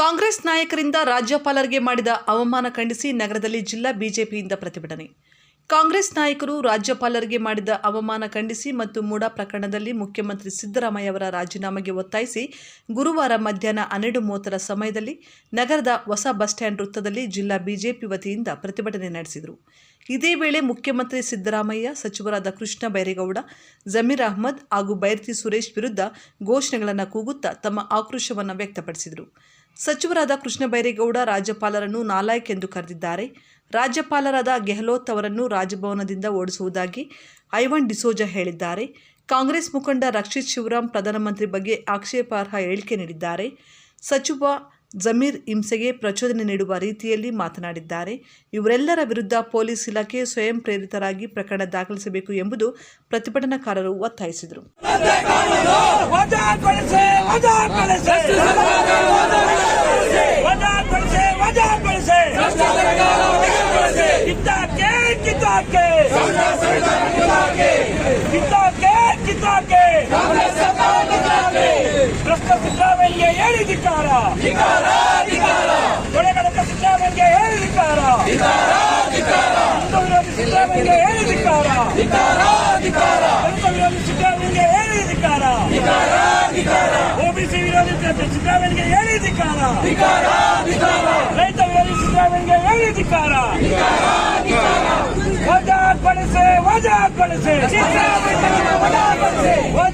ಕಾಂಗ್ರೆಸ್ ನಾಯಕರಿಂದ ರಾಜ್ಯಪಾಲರಿಗೆ ಮಾಡಿದ ಅವಮಾನ ಖಂಡಿಸಿ ನಗರದಲ್ಲಿ ಜಿಲ್ಲಾ ಬಿಜೆಪಿಯಿಂದ ಪ್ರತಿಭಟನೆ. ಕಾಂಗ್ರೆಸ್ ನಾಯಕರು ರಾಜ್ಯಪಾಲರಿಗೆ ಮಾಡಿದ ಅವಮಾನ ಖಂಡಿಸಿ ಮತ್ತು ಮೂಡಾ ಪ್ರಕರಣದಲ್ಲಿ ಮುಖ್ಯಮಂತ್ರಿ ಸಿದ್ದರಾಮಯ್ಯ ಅವರ ರಾಜೀನಾಮೆಗೆ ಒತ್ತಾಯಿಸಿ ಗುರುವಾರ ಮಧ್ಯಾಹ್ನ ಹನ್ನೆರಡು ಮೂವತ್ತರ ಸಮಯದಲ್ಲಿ ನಗರದ ಹೊಸ ಬಸ್ ಸ್ಟ್ಯಾಂಡ್ ವೃತ್ತದಲ್ಲಿ ಜಿಲ್ಲಾ ಬಿಜೆಪಿ ವತಿಯಿಂದ ಪ್ರತಿಭಟನೆ ನಡೆಸಿದರು. ಇದೇ ವೇಳೆ ಮುಖ್ಯಮಂತ್ರಿ ಸಿದ್ದರಾಮಯ್ಯ, ಸಚಿವರಾದ ಕೃಷ್ಣ ಬೈರೇಗೌಡ, ಜಮೀರ್ ಅಹ್ಮದ್ ಹಾಗೂ ಬೈರತಿ ಸುರೇಶ್ ವಿರುದ್ಧ ಘೋಷಣೆಗಳನ್ನು ಕೂಗುತ್ತಾ ತಮ್ಮ ಆಕ್ರೋಶವನ್ನು ವ್ಯಕ್ತಪಡಿಸಿದರು. ಸಚಿವರಾದ ಕೃಷ್ಣ ಬೈರೇಗೌಡ ರಾಜ್ಯಪಾಲರನ್ನು ನಾಲಾಯಕ್ ಎಂದು ಕರೆದಿದ್ದಾರೆ. ರಾಜ್ಯಪಾಲರಾದ ಗೆಹ್ಲೋತ್ ಅವರನ್ನು ರಾಜಭವನದಿಂದ ಓಡಿಸುವುದಾಗಿ ಐವನ್ ಡಿಸೋಜಾ ಹೇಳಿದ್ದಾರೆ. ಕಾಂಗ್ರೆಸ್ ಮುಖಂಡ ರಕ್ಷಿತ್ ಶಿವರಾಮ್ ಪ್ರಧಾನಮಂತ್ರಿ ಬಗ್ಗೆ ಆಕ್ಷೇಪಾರ್ಹ ಹೇಳಿಕೆ ನೀಡಿದ್ದಾರೆ. ಸಚಿವ ಜಮೀರ್ ಹಿಂಸೆಗೆ ಪ್ರಚೋದನೆ ನೀಡುವ ರೀತಿಯಲ್ಲಿ ಮಾತನಾಡಿದ್ದಾರೆ. ಇವರೆಲ್ಲರ ವಿರುದ್ಧ ಪೊಲೀಸ್ ಇಲಾಖೆ ಸ್ವಯಂ ಪ್ರೇರಿತರಾಗಿ ಪ್ರಕರಣ ದಾಖಲಿಸಬೇಕು ಎಂಬುದು ಪ್ರತಿಭಟನಾಕಾರರು ಒತ್ತಾಯಿಸಿದರು. ಕಿತ್ತಾಕೆ ಕಿತ್ತಾಕೆ ಕಿತ್ತಾಕೆ ಭ್ರಷ್ಟ ಸಿದ್ದರಾಮಯ್ಯಗೆ ಹೇಳಿದಿಕ್ಕಾರ ಕೊಲೆಗಡಕ ಸಿದ್ದರಾಮಯ್ಯಗೆ ಹೇಳಿದಿಕ್ಕಾರ ಹಿಂದೂ ವಿರೋಧಿ ಸಿದ್ದರಾಮಯ್ಯಗೆ ಹೇಳಿದಿಕ್ಕಾರ ದಲಿತ ವಿರೋಧಿ ಸಿದ್ದರಾಮಯ್ಯಗೆ ಹೇಳಿದಿಕ್ಕಾರ ಓಬಿಸಿ ವಿರೋಧಿ ಸಿದ್ದರಾಮಯ್ಯಗೆ ಹೇಳಿದಿಕ್ಕಾರ ರೈತ ವಿರೋಧಿ ಸಿದ್ದರಾಮಯ್ಯಗೆ say? What are you going to are you going to say?